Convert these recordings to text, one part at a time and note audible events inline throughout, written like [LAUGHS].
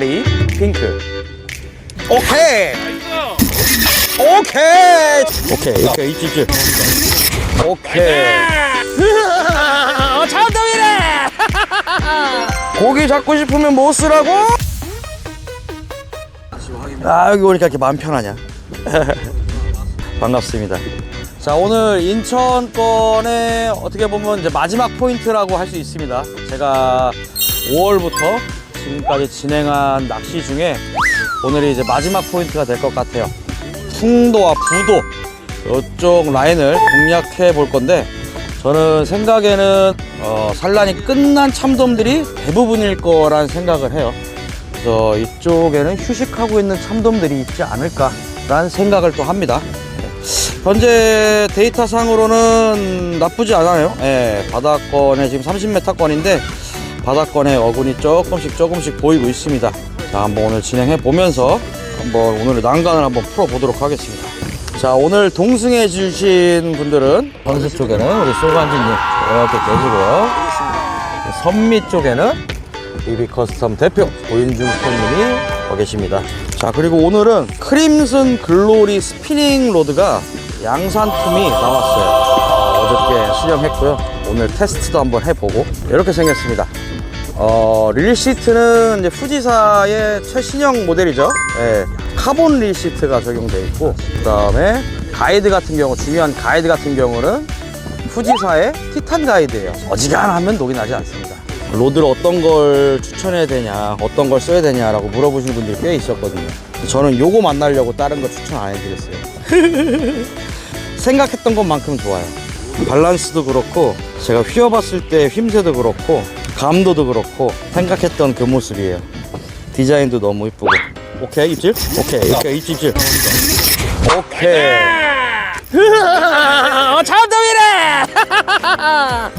리 핑크. 오케이. 오케이. 오케이. 오케이. 이ጭጭ 오케이. 어, 참돔이래! 고기 잡고 싶으면 뭐 쓰라고? 아 여기 오니까 이렇게 마음 편하냐? [LAUGHS] 반갑습니다. 자 오늘 인천권의 어떻게 보면 이제 마지막 포인트라고 할 수 있습니다. 제가 5월부터 지금까지 진행한 낚시 중에 오늘이 이제 마지막 포인트가 될 것 같아요 풍도와 부도 이쪽 라인을 공략해 볼 건데 저는 생각에는 어, 산란이 끝난 참돔들이 대부분일 거란 생각을 해요. 그래서 이쪽에는 휴식하고 있는 참돔들이 있지 않을까라는 생각을 또 합니다. 현재 데이터 상으로는 나쁘지 않아요. 예, 바닥권에 지금 30m권인데 바닥권에 어군이 조금씩 조금씩 보이고 있습니다. 자, 한번 오늘 진행해 보면서 한번 오늘의 난간을 한번 풀어 보도록 하겠습니다. 자, 오늘 동승해 주신 분들은 선수 쪽에는 우리 소관진님 이렇게 계시고요. 선미 쪽에는 BB 커스텀 대표 오윤중 손님이 와 계십니다. 자, 그리고 오늘은 크림슨 글로리 스피닝 로드가 양산툼이 나왔어요. 어, 어저께 수령했고요. 오늘 테스트도 한번 해보고 이렇게 생겼습니다. 어, 릴 시트는 이제 후지사의 최신형 모델이죠. 예, 카본 릴 시트가 적용되어 있고, 그 다음에 가이드 같은 경우, 중요한 가이드 같은 경우는 후지사의 티탄 가이드예요. 어지간하면 녹이 나지 않습니다. 로드를 어떤 걸 추천해야 되냐, 어떤 걸 써야 되냐라고 물어보시는 분들이 꽤 있었거든요. 저는 요거 만나려고 다른 거 추천 안 해드렸어요. [LAUGHS] 생각했던 것만큼 좋아요. 밸런스도 그렇고 제가 휘어봤을 때 휘임새도 그렇고 감도도 그렇고 생각했던 그 모습이에요. 디자인도 너무 이쁘고. 오케이 입질? 오케이 오케이 입질 입질 오케이. 어, 참돔이래!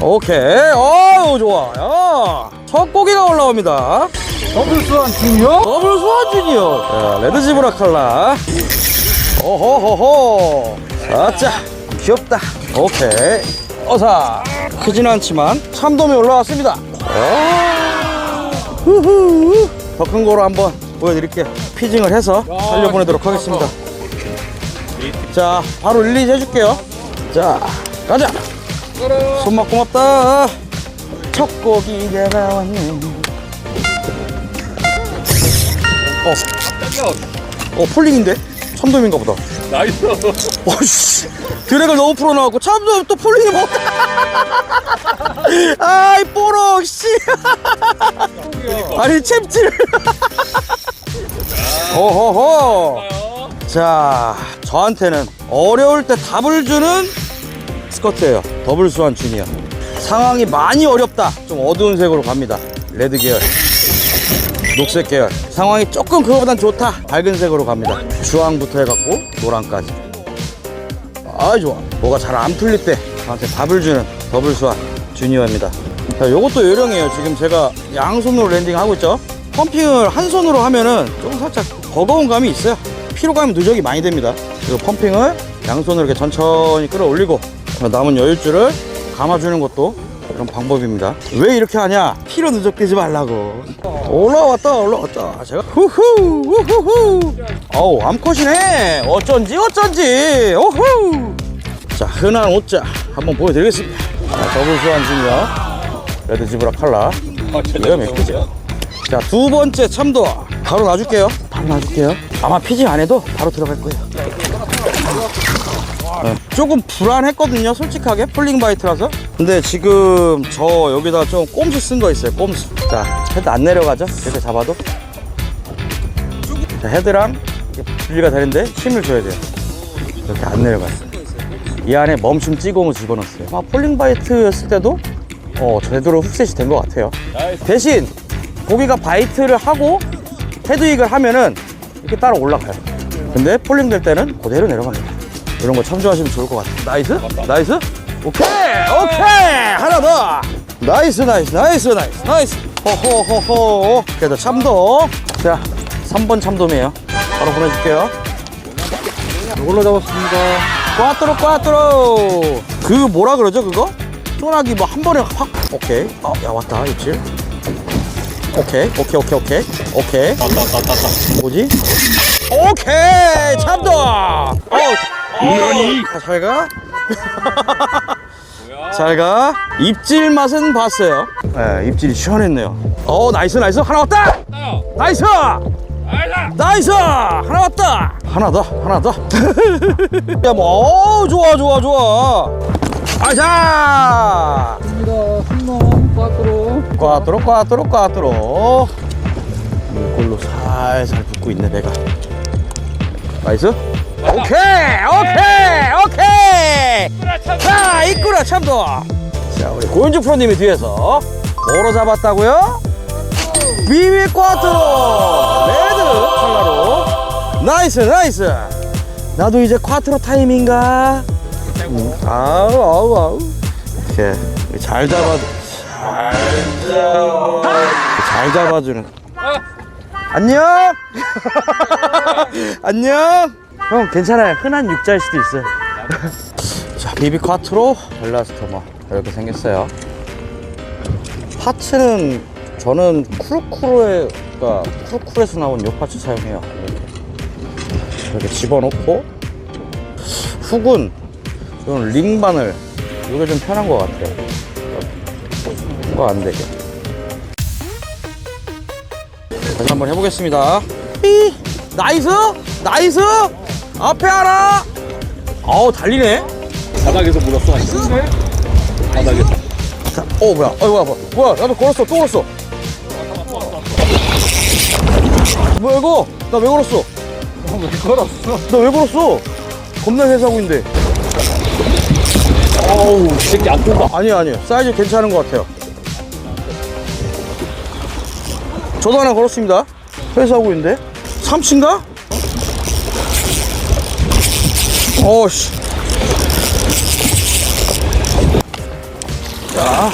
[LAUGHS] 오케이. 어우 좋아. 야. 첫 고기가 올라옵니다. 더블 수완 중요? 더블 소환 주니어 자, 레드 지브라 칼라. 오호호호. 아짜 귀엽다. 오케이. 어사 크진 않지만 참돔이 올라왔습니다 더 큰 거로 한번 보여드릴게요 피징을 해서 살려보내도록 하겠습니다. 자 바로 릴리즈 해줄게요. 자 가자. 손맛 고맙다. 첫 고기가 나왔네. 어. 폴링인데? 참돔인가 보다 나이스. [LAUGHS] 어씨. 드랙을 너무 풀어나왔고 참돔 또 폴링이 뭐 [LAUGHS] 아이 뽀록 씨. 아니 챔질. 호호호 자 저한테는 어려울 때 답을 주는 스커트예요. 더블 수완 주니어 상황이 많이 어렵다. 좀 어두운 색으로 갑니다. 레드 계열 녹색 계열. 상황이 조금 그거보단 좋다. 밝은 색으로 갑니다. 주황부터 해갖고 노랑까지. 아 좋아. 뭐가 잘 안 풀릴 때 저한테 답을 주는 더블 수완 주니어입니다. 자 요것도 요령이에요. 지금 제가 양손으로 랜딩하고 있죠? 펌핑을 한 손으로 하면은 좀 살짝 버거운 감이 있어요. 피로감이 누적이 많이 됩니다. 그리고 펌핑을 양손으로 이렇게 천천히 끌어올리고 남은 여유줄을 감아주는 것도 그런 방법입니다. 왜 이렇게 하냐? 피로 누적되지 말라고. 올라왔다, 올라왔다. 제가 후후, 후 후후. 어우, 암컷이네. 어쩐지, 어쩐지. 오후. 자, 흔한 옷자 한번 보여드리겠습니다. 자, 더블 수완 중이요. 레드 지브라 칼라. 이거 맥히죠. 자, 두 번째 참도 바로 놔줄게요. 바로 놔줄게요. 아마 피징 안 해도 바로 들어갈 거예요. 네, 조금 불안했거든요 솔직하게. 폴링 바이트라서. 근데 지금 저 여기다 좀 꼼수 쓴 거 있어요 꼼수. 자 헤드 안 내려가죠? 이렇게 잡아도. 자 헤드랑 이렇게 분리가 되는데 힘을 줘야 돼요. 이렇게 안 내려갔어요. 이 안에 멈춤 찍어서 집어넣었어요. 아마 폴링 바이트였을 때도 어 제대로 훅셋이 된 것 같아요. 대신 고기가 바이트를 하고 헤드윅을 하면은 이렇게 따라 올라가요. 근데 폴링 될 때는 그대로 내려갑니다 이런 거 참조하시면 좋을 것 같아요. 나이스? 나이스? 오케이! 오케이! 하나 더! 나이스, 나이스, 나이스, 나이스, 나이스! 호호호호! 그래도 참돔. 자, 3번 참돔이에요. 바로 보내줄게요. 이걸로 잡았습니다. 꽈뚜로, 꽈뚜로! 그 뭐라 그러죠, 그거? 소나기 뭐 한 번에 확. 오케이. 어, 야, 왔다, 입질. 오케이 오케이 오케이 오케이 오케이 뭐지? 오케이 참도 어 우 잘가. 잘가. 입질 맛은 봤어요. 네 입질이 시원했네요. 어 나이스 나이스. 하나 왔다! 나이스! 나이스! 하나 왔다! 하나 더 하나 더야뭐 [LAUGHS] 좋아 좋아 좋아. 아자. 꽈뚜로 꽈뚜로 꽈뚜로 물골로 살살 붓고 있네 배가. 나이스 오케이 오케이 오케이. 자 이꾸라 참도 자 우리 고현주 프로님이 뒤에서 뭐로 잡았다고요? 비비 꽈뚜로 레드 컬러로. 나이스 나이스. 나도 이제 꽈트로 타임인가? 음, 아우 아우 아우. 이렇게 잘 잡아 잘 잡아주는. 안녕? [LAUGHS] 안녕 형 괜찮아요. 흔한 육자일 수도 있어요. [LAUGHS] 자 비비 콰트로 엘라스터머 이렇게 생겼어요. 파츠는 저는 쿠루쿠루에 그러니까 쿠루쿠루에서 나온 요 파츠 사용해요. 이렇게. 이렇게 집어넣고 훅은 이건 링바늘. 이게 좀 편한 것 같아요. 이거 안 되게. 다시 한번 해보겠습니다. 삐 나이스! 나이스 앞에 하나. 아우 달리네. 바닥에서 물었어. 바닥에서. 자, 어 뭐야? 어 뭐야 뭐야? 뭐야? 나도 걸었어 또 걸었어. 뭐야 이거? 나 왜 걸었어? 왜 걸었어? 나 왜 걸었어? 겁나 회사하고 있는데. 어우, 이 새끼 안 뜬다. 아니요 아니요 사이즈 괜찮은 것 같아요. 저도 하나 걸었습니다. 회사하고 있는데. 참치인가? 어씨 자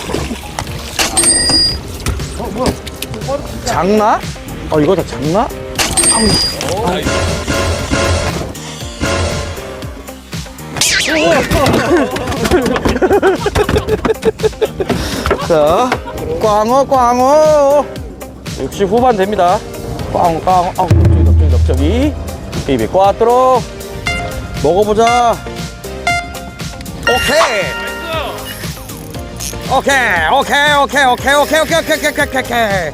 장나? 어 이거 다 장나? 자, 꽝어, 꽝어. 60 후반 됩니다. 꽝어, 꽝어. 아우, 저기, 저기, 저기. 비비 꽈뚜로. 먹어보자. 오케이. 오케이, 오케이, 오케이, 오케이, 오케이, 오케이, 오케이, 오케이, 오케이, 오케이.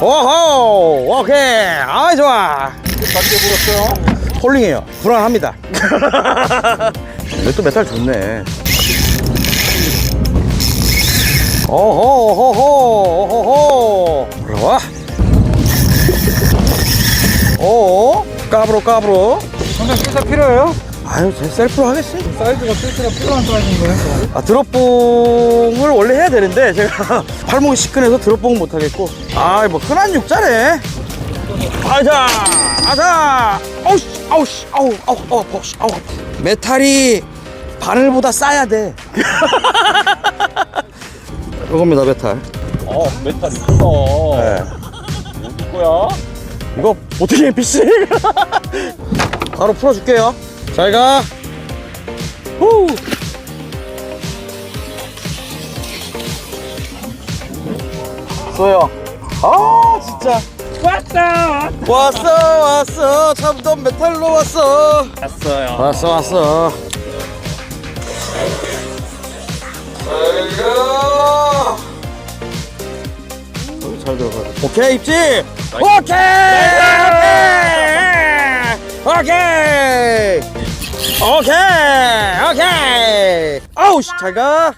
오호, 오케이. 아, 좋아. 폴링이에요. 불안합니다. 이것도 메탈 좋네. 오호호호호호호 올라와. 오 까불어 까불어. 선생 필사 필요해요? 아유 제 셀프로 하겠어요. 사이즈가 필수가 필요한 사이즈인 거예요. 아 드롭봉을 원래 해야 되는데 제가 [LAUGHS] 팔목이 시큰해서 드롭봉은 못 하겠고 아뭐 흔한 육자네. 아자 아자 아우씨 아우씨 아우 아우 아우 아우 아우 메탈이 바늘보다 싸야 돼. 이겁니다 메탈. 어, 메탈 있어. 네. 어디 거야? 이거 어떻게 NPC? [LAUGHS] 바로 풀어줄게요. 잘 가. 후. 소영. 아 진짜. 왔다! 왔어 왔어 참돔 메탈로 왔어. 왔어요. 왔어 왔어. 잘 들어가. 오케이 입지. 오케이. 오케이. 오케이. 오케이. 아우 씨, 잘 가.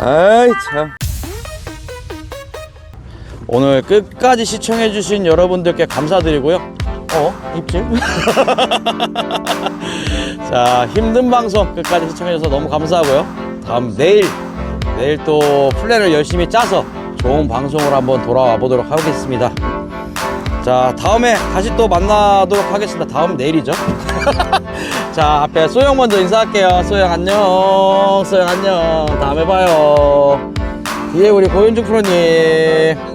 아이 참. 오늘 끝까지 시청해주신 여러분들께 감사드리고요. 어, 입질? 자, 힘든 방송 끝까지 시청해주셔서 너무 감사하고요. 다음 내일, 내일 또 플랜을 열심히 짜서 좋은 방송으로 한번 돌아와 보도록 하겠습니다. 자, 다음에 다시 또 만나도록 하겠습니다. 다음 내일이죠. [LAUGHS] 자, 앞에 소영 먼저 인사할게요. 소영 안녕. 소영 안녕. 다음에 봐요. 뒤에 우리 고윤주 프로님.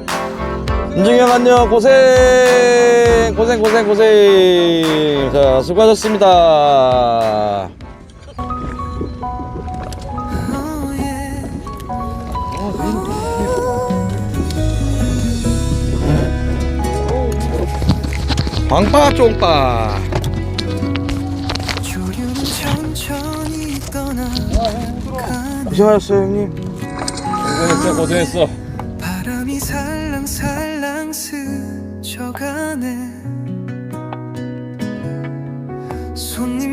인중이 형 안녕 고생 고생 고생 고생 자 수고하셨습니다 광파 쫑빠 조류는 천천히 떠나 고생하셨어요 형님. 고생했어 고생했어. 바람이 살랑살랑 스쳐가네. 손님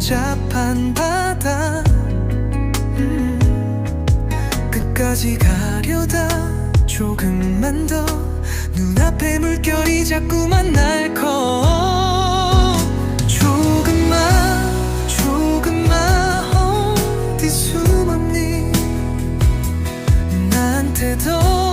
복잡한 바다. 음, 끝까지 가려다. 조금만 더 눈앞에 물결이 자꾸만 날 커 조금만 조금만 어디 숨었니? 나한테 더